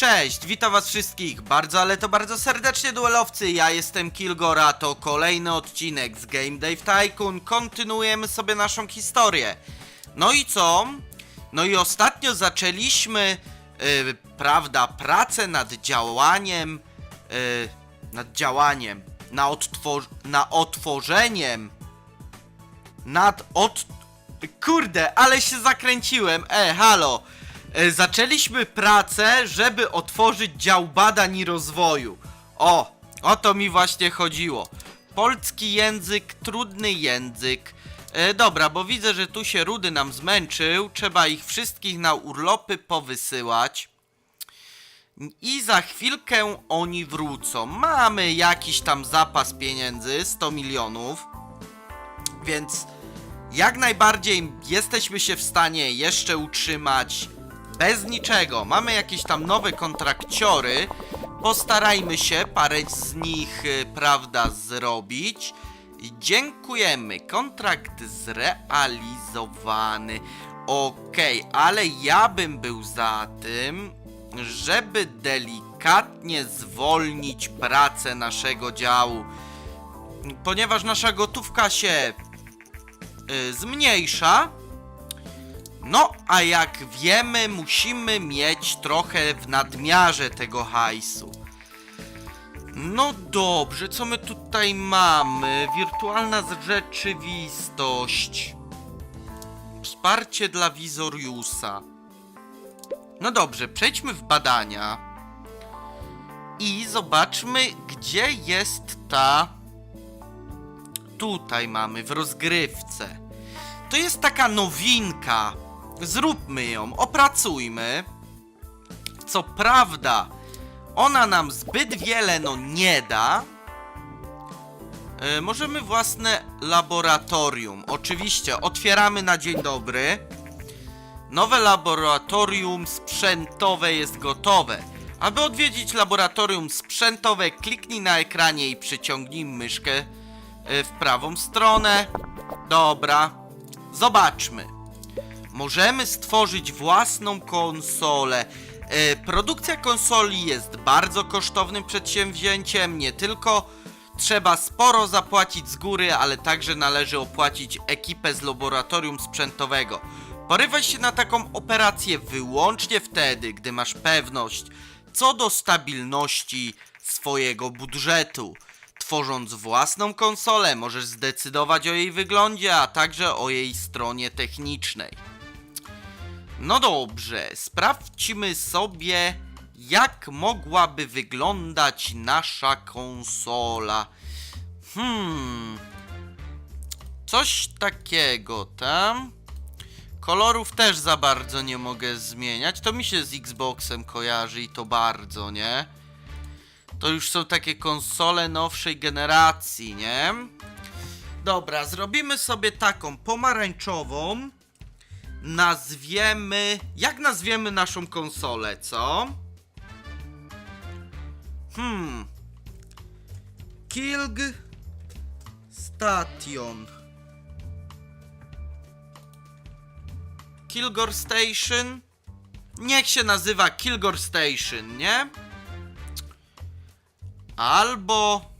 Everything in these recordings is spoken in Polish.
Cześć, witam was wszystkich bardzo, ale to bardzo serdecznie duelowcy, ja jestem Kilgora, to kolejny odcinek z Game Dave Tycoon, kontynuujemy sobie naszą historię. No i co? No i ostatnio zaczęliśmy, yy, prawda, pracę nad działaniem, yy, nad działaniem, na, odtwor na otworzeniem, nad od... Kurde, ale się zakręciłem, e, halo. E, Zaczęliśmy pracę, żeby otworzyć dział badań i rozwoju. O, o to mi właśnie chodziło. Polski język, trudny język. E, dobra, bo widzę, że tu się Rudy nam zmęczył. Trzeba ich wszystkich na urlopy powysyłać. I za chwilkę oni wrócą. Mamy jakiś tam zapas pieniędzy, 100 milionów. Więc jak najbardziej jesteśmy się w stanie jeszcze utrzymać bez niczego. Mamy jakieś tam nowe kontrakciory. Postarajmy się parę z nich, y, prawda, zrobić. Dziękujemy. Kontrakt zrealizowany. Okej, ale ja bym był za tym, żeby delikatnie zwolnić pracę naszego działu. Ponieważ nasza gotówka się y, zmniejsza. No, a jak wiemy, musimy mieć trochę w nadmiarze tego hajsu. No dobrze, co my tutaj mamy? Wirtualna rzeczywistość. Wsparcie dla Wizoriusa. No dobrze, przejdźmy w badania. I zobaczmy, gdzie jest ta tutaj mamy, w rozgrywce. To jest taka nowinka. Zróbmy ją, opracujmy. Co prawda, ona nam zbyt wiele no nie da. E, możemy własne laboratorium. Oczywiście, otwieramy na dzień dobry. Nowe laboratorium sprzętowe jest gotowe. Aby odwiedzić laboratorium sprzętowe, kliknij na ekranie i przyciągnij myszkę e, w prawą stronę. Dobra. Zobaczmy. Możemy stworzyć własną konsolę. E, produkcja konsoli jest bardzo kosztownym przedsięwzięciem. Nie tylko trzeba sporo zapłacić z góry, ale także należy opłacić ekipę z laboratorium sprzętowego. Porywaj się na taką operację wyłącznie wtedy, gdy masz pewność co do stabilności swojego budżetu. Tworząc własną konsolę, możesz zdecydować o jej wyglądzie, a także o jej stronie technicznej. No dobrze, sprawdźmy sobie, jak mogłaby wyglądać nasza konsola. Hmm. Coś takiego tam. Kolorów też za bardzo nie mogę zmieniać. To mi się z Xboxem kojarzy i to bardzo, nie? To już są takie konsole nowszej generacji, nie? Dobra, zrobimy sobie taką pomarańczową. Nazwiemy. Jak nazwiemy naszą konsolę, co? Hmm. Kilg Station. Kilgore Station. Niech się nazywa Kilgore Station, nie? Albo.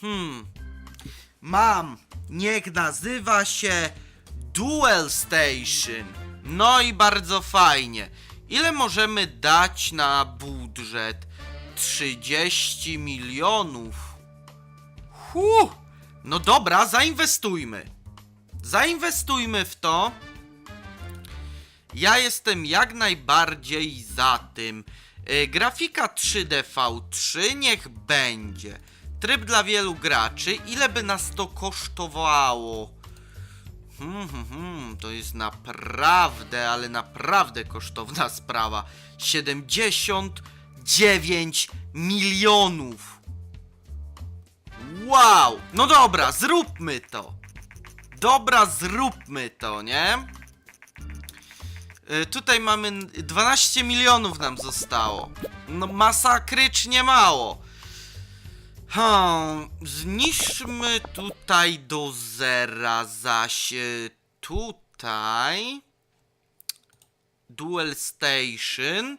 Hmm. Mam. Niech nazywa się Duel Station. No i bardzo fajnie. Ile możemy dać na budżet? 30 milionów. Huh. No dobra, zainwestujmy. Zainwestujmy w to. Ja jestem jak najbardziej za tym. E, grafika 3D-V3 niech będzie. Tryb dla wielu graczy. Ile by nas to kosztowało? Hmm, hmm, hmm, to jest naprawdę, ale naprawdę kosztowna sprawa. 79 milionów. Wow! No dobra, zróbmy to. Dobra, zróbmy to, nie? Y, Tutaj mamy 12 milionów nam zostało. No masakrycznie mało. Hmm, zniszczmy tutaj do zera, zaś y, tutaj Duel Station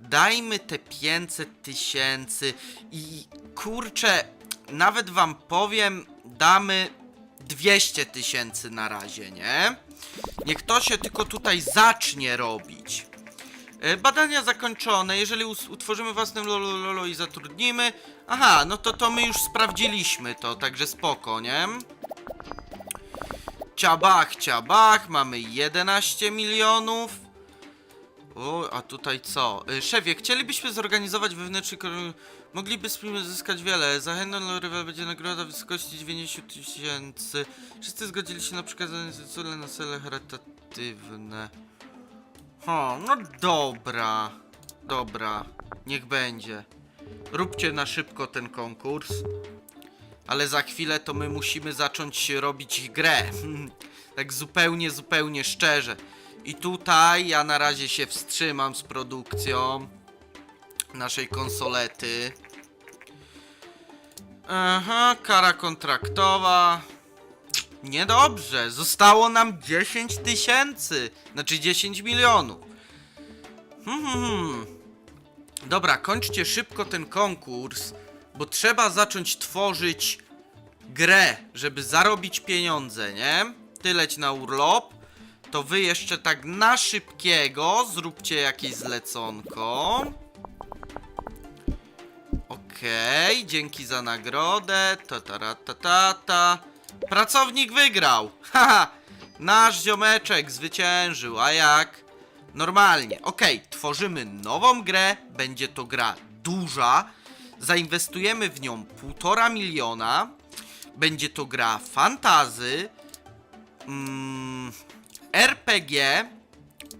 Dajmy te 500 tysięcy i kurczę, nawet wam powiem, damy 200 tysięcy na razie, nie? Niech to się tylko tutaj zacznie robić. E, Badania zakończone. Jeżeli utworzymy własny lolololo i zatrudnimy. Aha, no to to my już sprawdziliśmy to, także spoko, nie? Ciabach, ciabach, mamy 11 milionów. O, a tutaj co? Y, Szefie, chcielibyśmy zorganizować wewnętrzny Moglibyśmy zyskać wiele. Zachętą rywal będzie nagroda w wysokości 90 tysięcy. Wszyscy zgodzili się na przekazanie zezwolenia na cele charytatywne. O, no dobra. Dobra. Niech będzie. Róbcie na szybko ten konkurs. Ale za chwilę to my musimy zacząć robić grę. tak zupełnie, zupełnie szczerze. I tutaj ja na razie się wstrzymam z produkcją naszej konsolety. Aha, kara kontraktowa. Niedobrze, zostało nam 10 tysięcy, znaczy 10 milionów. Hmm, hmm, hmm. Dobra, kończcie szybko ten konkurs, bo trzeba zacząć tworzyć grę, żeby zarobić pieniądze, nie? Ty leć na urlop, to wy jeszcze tak na szybkiego zróbcie jakieś zleconko. Okej, dzięki za nagrodę. Ta, ta, ta, ta, ta. Pracownik wygrał. Haha, nasz ziomeczek zwyciężył. A jak? Normalnie. Okej, tworzymy nową grę. Będzie to gra duża. Zainwestujemy w nią półtora miliona. Będzie to gra fantazy. Mm, RPG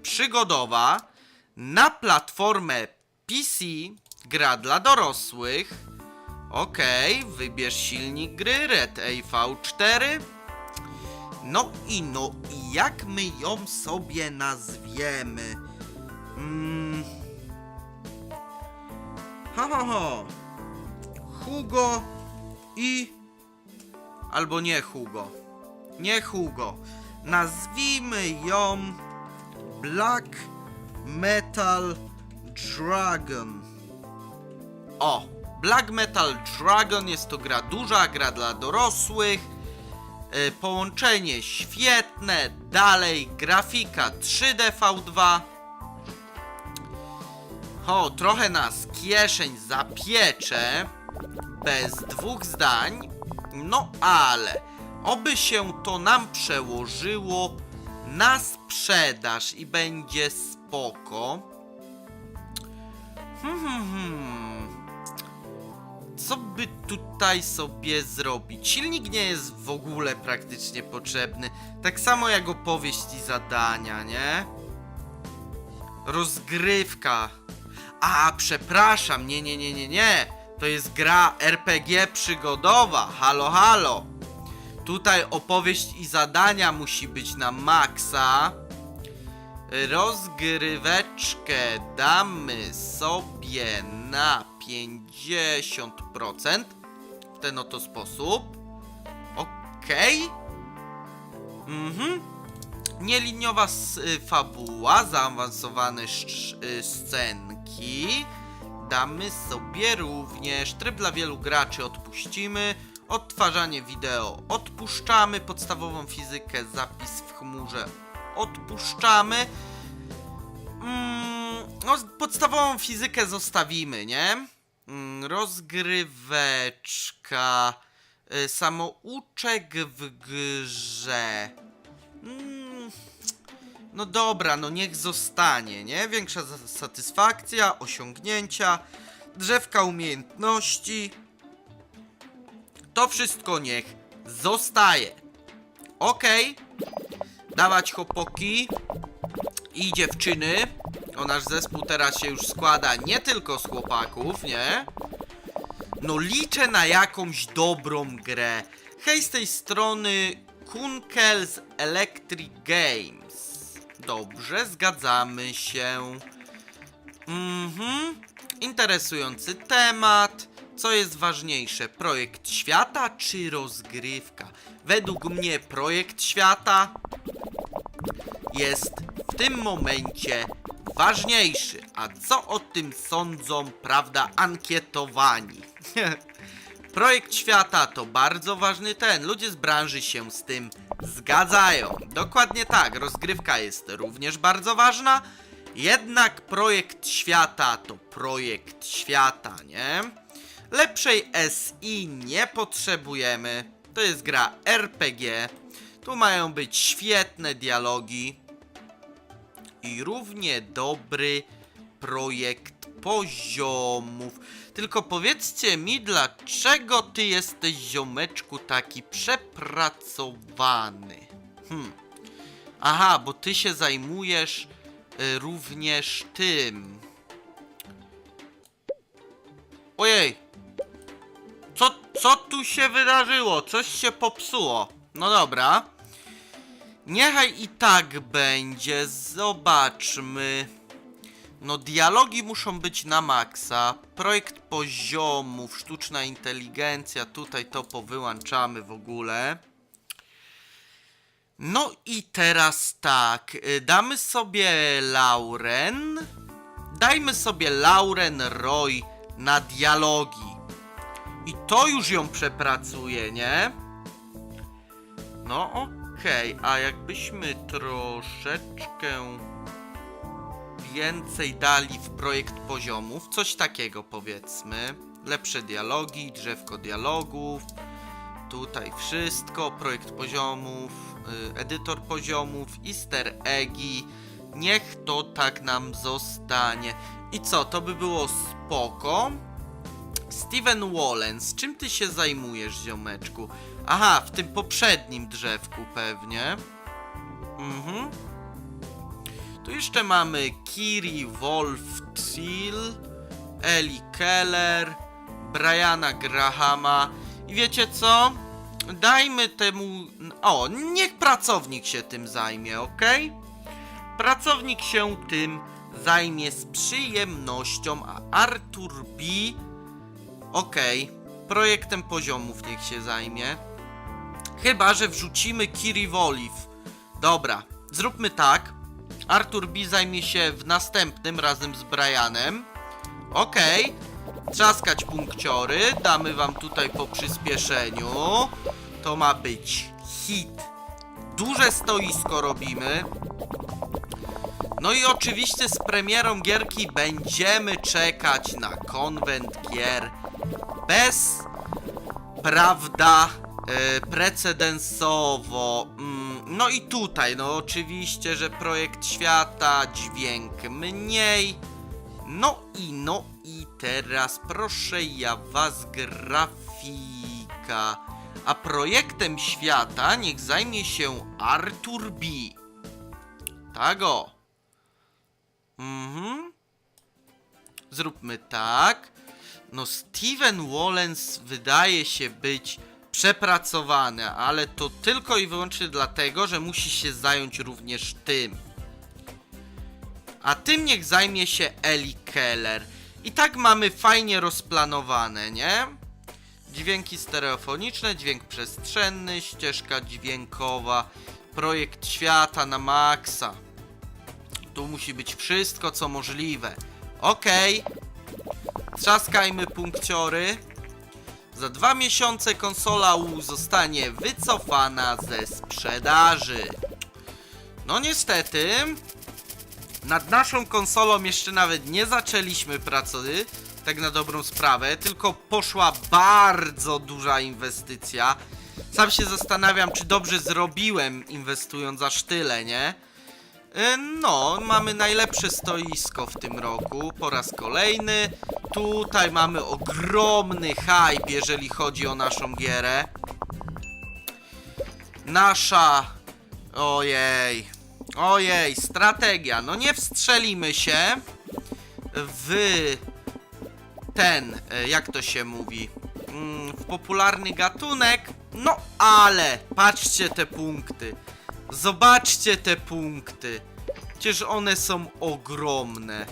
przygodowa na platformę PC, gra dla dorosłych. Okej, wybierz silnik gry Red AV4. No i no, jak my ją sobie nazwiemy? Mm. Ha, ha, ha. Hugo i... Albo nie Hugo. Nie Hugo. Nazwijmy ją Black Metal Dragon. O, Black Metal Dragon jest to gra duża, gra dla dorosłych. E, połączenie świetne, dalej grafika 3D V2. O, trochę nas kieszeń zapiecze, bez dwóch zdań. No ale, oby się to nam przełożyło na sprzedaż i będzie spoko. Hmm, hmm, hmm. Co by tutaj sobie zrobić? Silnik nie jest w ogóle praktycznie potrzebny. Tak samo jak opowieść i zadania, nie? Rozgrywka. A, przepraszam, nie, nie, nie, nie, nie. To jest gra RPG przygodowa. Halo, halo. Tutaj opowieść i zadania musi być na maksa. Rozgryweczkę damy sobie na 50% w ten oto sposób. Okej. Mhm. Nieliniowa y, fabuła, zaawansowane y, scenki. Damy sobie również tryb dla wielu graczy odpuścimy. Odtwarzanie wideo odpuszczamy. Podstawową fizykę, zapis w chmurze odpuszczamy. Mm, no, podstawową fizykę zostawimy, nie? Mm, rozgryweczka. Y, samouczek w grze. Mm, no dobra, no niech zostanie, nie? Większa za- satysfakcja, osiągnięcia, drzewka umiejętności. To wszystko niech zostaje. Okej. Dawać chłopaki i dziewczyny. O nasz zespół teraz się już składa nie tylko z chłopaków, nie? No liczę na jakąś dobrą grę. Hej z tej strony Kunkels Electric Games. Dobrze, zgadzamy się. Mhm. Interesujący temat. Co jest ważniejsze, projekt świata czy rozgrywka? Według mnie projekt świata jest w tym momencie ważniejszy. A co o tym sądzą, prawda, ankietowani? Projekt świata to bardzo ważny ten. Ludzie z branży się z tym zgadzają. Dokładnie tak, rozgrywka jest również bardzo ważna. Jednak projekt świata to projekt świata, nie? Lepszej SI nie potrzebujemy. To jest gra RPG. Tu mają być świetne dialogi i równie dobry projekt poziomów. Tylko powiedzcie mi, dlaczego ty jesteś ziomeczku taki przepracowany? Hmm. Aha, bo ty się zajmujesz y, również tym. Ojej! Co, co tu się wydarzyło? Coś się popsuło. No dobra. Niechaj i tak będzie. Zobaczmy. No, dialogi muszą być na maksa. Projekt poziomów, sztuczna inteligencja. Tutaj to powyłączamy w ogóle. No i teraz tak. y, Damy sobie Lauren. Dajmy sobie Lauren Roy na dialogi. I to już ją przepracuje, nie? No okej, a jakbyśmy troszeczkę więcej dali w projekt poziomów, coś takiego powiedzmy. Lepsze dialogi, drzewko dialogów. Tutaj wszystko, projekt poziomów, y, edytor poziomów, easter eggi. Niech to tak nam zostanie. I co, to by było spoko. Steven Wallen, z czym ty się zajmujesz, ziomeczku? Aha, w tym poprzednim drzewku pewnie. Mhm. Tu jeszcze mamy Kiri Wolf-Till, Eli Keller, Briana Grahama. I wiecie co? Dajmy temu... O, niech pracownik się tym zajmie, ok? Pracownik się tym zajmie z przyjemnością, a Arthur B... Okej, projektem poziomów niech się zajmie. Chyba, że wrzucimy Kiri Woliv. Dobra, zróbmy tak. Arthur B zajmie się w następnym razem z Brianem. Okej. Trzaskać punkciory. Damy wam tutaj po przyspieszeniu. To ma być hit. Duże stoisko robimy. No i oczywiście z premierą gierki będziemy czekać na konwent gier bez, prawda, e, precedensowo. Mm, no i tutaj, no oczywiście, że projekt świata, dźwięk mniej. No i no i teraz proszę ja was grafika. A projektem świata niech zajmie się Arthur B. Tak o. Mhm. Zróbmy tak. No, Steven Wallens wydaje się być przepracowany, ale to tylko i wyłącznie dlatego, że musi się zająć również tym. A tym niech zajmie się Eli Keller. I tak mamy fajnie rozplanowane, nie? Dźwięki stereofoniczne, dźwięk przestrzenny, ścieżka dźwiękowa, projekt świata na maksa. Tu musi być wszystko, co możliwe. Okej. Trzaskajmy punkciory. Za dwa miesiące konsola U zostanie wycofana ze sprzedaży. No niestety, nad naszą konsolą jeszcze nawet nie zaczęliśmy pracy, tak na dobrą sprawę, tylko poszła bardzo duża inwestycja. Sam się zastanawiam, czy dobrze zrobiłem inwestując aż tyle, nie? E, No, mamy najlepsze stoisko w tym roku po raz kolejny. Tutaj mamy ogromny hype, jeżeli chodzi o naszą gierę. Nasza... Ojej. Ojej, strategia. No nie wstrzelimy się w ten, e, jak to się mówi, mm, w popularny gatunek. No ale, patrzcie te punkty. Zobaczcie te punkty. Przecież one są ogromne.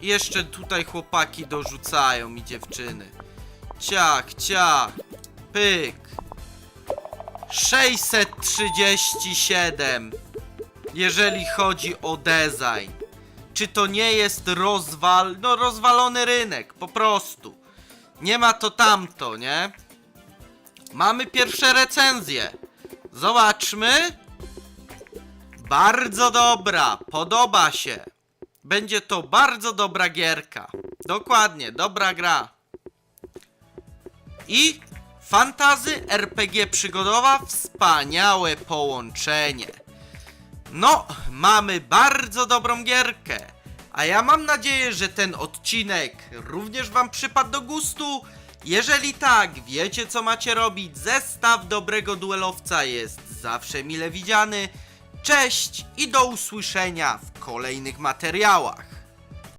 Jeszcze tutaj chłopaki dorzucają i dziewczyny. Ciach, ciach. Pyk. 637. jeżeli chodzi o design. Czy to nie jest rozwal... no rozwalony rynek, po prostu. Nie ma to tamto, nie? Mamy pierwsze recenzje. Zobaczmy. Bardzo dobra, podoba się. Będzie to bardzo dobra gierka. Dokładnie, dobra gra. I fantazy RPG przygodowa, wspaniałe połączenie. No, mamy bardzo dobrą gierkę. A ja mam nadzieję, że ten odcinek również Wam przypadł do gustu. Jeżeli tak, wiecie co macie robić. Zestaw dobrego duelowca jest zawsze mile widziany. Cześć i do usłyszenia w kolejnych materiałach.